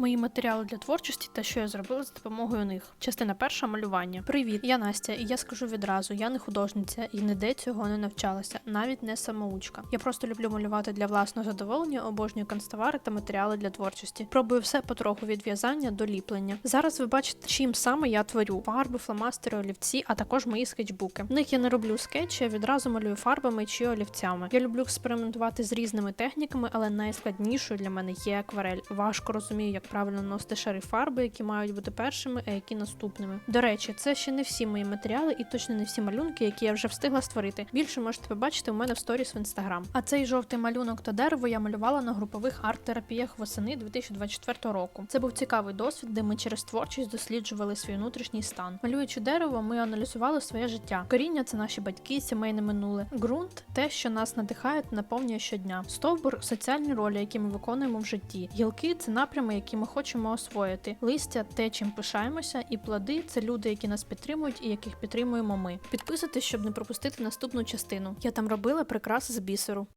Мої матеріали для творчості та що я зробила з допомогою них. Частина перша малювання. Привіт, я Настя, і я скажу відразу: я не художниця і ніде цього не навчалася, навіть не самоучка. Я просто люблю малювати для власного задоволення, обожнюю канцтовари та матеріали для творчості. Пробую все потроху від в'язання до ліплення. Зараз ви бачите, чим саме я творю: фарби, фломастери, олівці, а також мої скетчбуки. В них я не роблю скетчі, я відразу малюю фарбами чи олівцями. Я люблю експериментувати з різними техніками, але найскладнішою для мене є акварель. Важко розумію, як правильно наносити шари фарби, які мають бути першими, а які наступними. До речі, це ще не всі мої матеріали і точно не всі малюнки, які я вже встигла створити. Більше можете побачити у мене в сторіс в інстаграм. А цей жовтий малюнок та дерево я малювала на групових арт-терапіях восени 2024 року. Це був цікавий досвід, де ми через творчість досліджували свій внутрішній стан. Малюючи дерево, ми аналізували своє життя. Коріння це наші батьки, сімейне минуле. Ґрунт те, що нас надихає наповнює щодня. Стовбур соціальні ролі, які ми виконуємо в житті. Гілки це напрями, які ми хочемо освоїти. Листя те, чим пишаємося, і плоди це люди, які нас підтримують і яких підтримуємо ми. Підписуйтесь, щоб не пропустити наступну частину. Я там робила прикраси з бісеру.